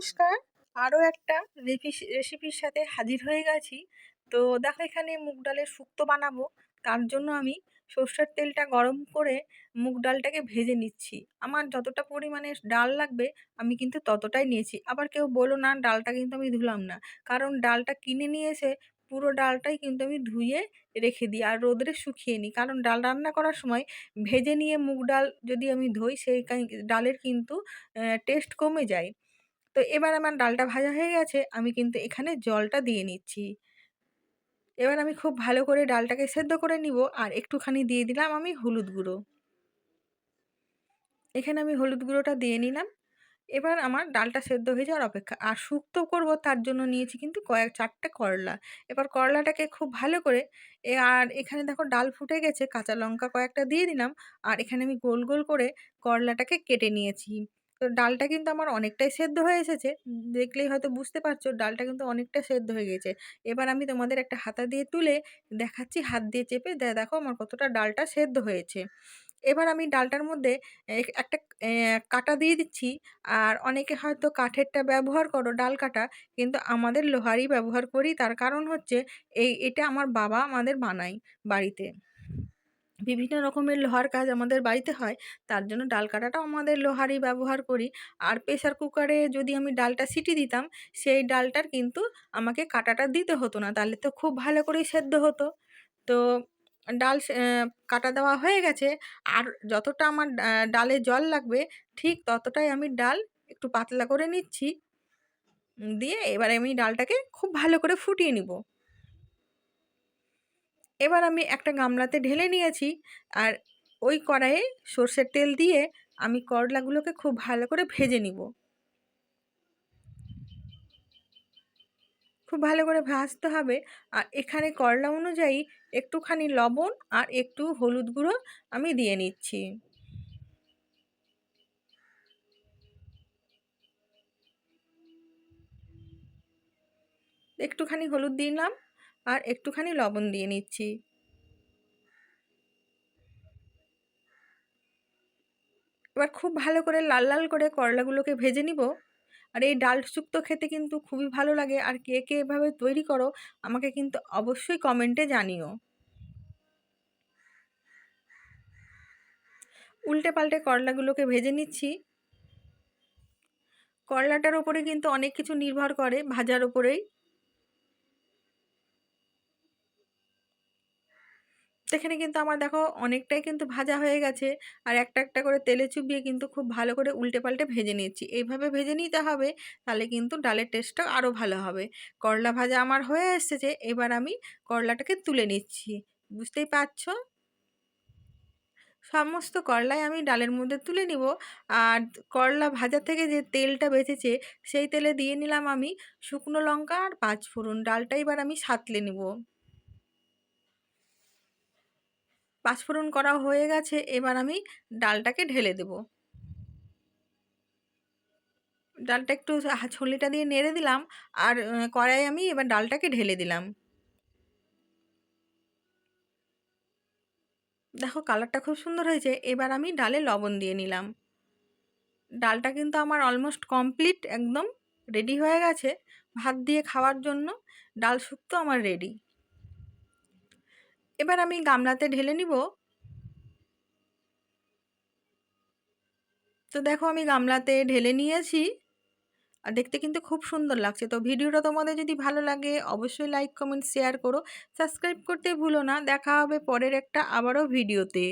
নমস্কার। আরও একটা রেসিপির সাথে হাজির হয়ে গেছি। তো দেখো এখানে মুগ ডালের শুক্তো বানাবো। তার জন্য আমি সর্ষের তেলটা গরম করে মুগ ডালটাকে ভেজে নিচ্ছি। আমার যতটা পরিমাণে ডাল লাগবে, আমি কিন্তু ততটাই নিয়েছি। আবার কেউ বলো না, ডালটা কিন্তু আমি ধুলাম না। কারণ ডালটা কিনে নিয়ে এসে পুরো ডালটাই কিন্তু আমি ধুয়ে রেখে দিই আর রোদরে শুকিয়ে নিই। কারণ ডাল রান্না করার সময় ভেজে নিয়ে মুগ ডাল যদি আমি ধুই, সেই ডালের কিন্তু টেস্ট কমে যায়। তো এবার আমার ডালটা ভাজা হয়ে গেছে, আমি কিন্তু এখানে জলটা দিয়ে নিচ্ছি। এবার আমি খুব ভালো করে ডালটাকে সেদ্ধ করে নিব আর একটুখানি দিয়ে দিলাম আমি হলুদ গুঁড়ো। এখানে আমি হলুদ গুঁড়োটা দিয়ে নিলাম। এবার আমার ডালটা সেদ্ধ হয়ে যাওয়ার অপেক্ষা। আর শুক্তো করব তার জন্য নিয়েছি কিন্তু কয়েক চারটে করলা। এবার করলাটাকে খুব ভালো করে আর এখানে দেখো ডাল ফুটে গেছে, কাঁচা লঙ্কা কয়েকটা দিয়ে দিলাম। আর এখানে আমি গোল গোল করে করলাটাকে কেটে নিয়েছি। তো ডালটা কিন্তু আমার অনেকটাই সেদ্ধ হয়ে এসেছে। দেখলেই হয়তো বুঝতে পারছ, ডালটা কিন্তু অনেকটা সেদ্ধ হয়ে গেছে। এবার আমি তোমাদের একটা হাতা দিয়ে তুলে দেখাচ্ছি, হাত দিয়ে চেপে দেখো আমার কতটা ডালটা সেদ্ধ হয়েছে। এবার আমি ডালটার মধ্যে একটা কাটা দিয়ে দিচ্ছি। আর অনেকে হয়তো কাঠেরটা ব্যবহার করো, ডাল কাটা, কিন্তু আমাদের লোহারই ব্যবহার করি। তার কারণ হচ্ছে, এই, এটা আমার বাবা আমাদের বানায় বাড়িতে। বিভিন্ন রকমের লোহার কাজ আমাদের বাড়িতে হয়, তার জন্য ডাল কাটাটাও আমাদের লোহারই ব্যবহার করি। আর প্রেশার কুকারে যদি আমি ডালটা সিটি দিতাম, সেই ডালটার কিন্তু আমাকে কাটাটা দিতে হতো না, তাহলে তো খুব ভালো করেই সেদ্ধ হতো। তো ডাল কাটা দেওয়া হয়ে গেছে, আর যতটা আমার ডালে জল লাগবে, ঠিক ততটাই আমি ডাল একটু পাতলা করে নিচ্ছি। দিয়ে এবারে আমি ডালটাকে খুব ভালো করে ফুটিয়ে নিব। এবার আমি একটা গামলাতে ঢেলে নিয়েছি আর ওই কড়াইয়ে সর্ষের তেল দিয়ে আমি করলাগুলোকে খুব ভালো করে ভেজে নিব। খুব ভালো করে ভাজতে হবে আর এখানে করলা অনুযায়ী একটুখানি লবণ আর একটু হলুদ গুঁড়ো আমি দিয়ে নিচ্ছি। একটুখানি হলুদ দিলাম আর একটুখানি লবণ দিয়ে নিচ্ছি। এবার খুব ভালো করে লাল লাল করে করলাগুলোকে ভেজে নিব। আর এই ডাল শুক্তো খেতে কিন্তু খুবই ভালো লাগে। আর কে কে এভাবে তৈরি করো, আমাকে কিন্তু অবশ্যই কমেন্টে জানিও। উল্টে পাল্টে করলাগুলোকে ভেজে নিচ্ছি। করলাটার ওপরে কিন্তু অনেক কিছু নির্ভর করে ভাজার ওপরেই এখানে কিন্তু আমার দেখো অনেকটাই কিন্তু ভাজা হয়ে গেছে। আর একটা একটা করে তেলে চুবিয়ে কিন্তু খুব ভালো করে উল্টে পাল্টে ভেজে নিয়েছি এইভাবে ভেজে নিতে হবে, তাহলে কিন্তু ডালের টেস্টটা আরও ভালো হবে। করলা ভাজা আমার হয়ে এসেছে, এবার আমি করলাটাকে তুলে নিচ্ছি। বুঝতেই পারছ? সমস্ত করলাই আমি ডালের মধ্যে তুলে নিব। আর করলা ভাজা থেকে যে তেলটা বেঁচেছে, সেই তেলে দিয়ে নিলাম আমি শুকনো লঙ্কা আর পাঁচ ফোড়ন ডালটা এবার আমি সাতলে নিব। পাঁচফোড়ন করা হয়ে গেছে, এবার আমি ডালটাকে ঢেলে দেব। ডালটা একটু ছলিটা দিয়ে নেড়ে দিলাম, আর কড়াই আমি এবার ডালটাকে ঢেলে দিলাম। দেখো কালারটা খুব সুন্দর হয়েছে, এবার আমি ডালে লবণ দিয়ে নিলাম। ডালটা কিন্তু আমার অলমোস্ট কমপ্লিট, একদম রেডি হয়ে গেছে। ভাত দিয়ে খাওয়ার জন্য ডাল শুক্তো আমার রেডি। এবার আমি গামলাতে ঢেলে নিব। তো দেখো আমি গামলাতে ঢেলে নিয়েছি। আর দেখতে কিন্তু খুব সুন্দর লাগছে। তো ভিডিওটা তোমাদের যদি ভালো লাগে অবশ্যই লাইক কমেন্ট শেয়ার করো। সাবস্ক্রাইব করতে ভুলো না। দেখা হবে পরের একটা আবারও ভিডিওতে।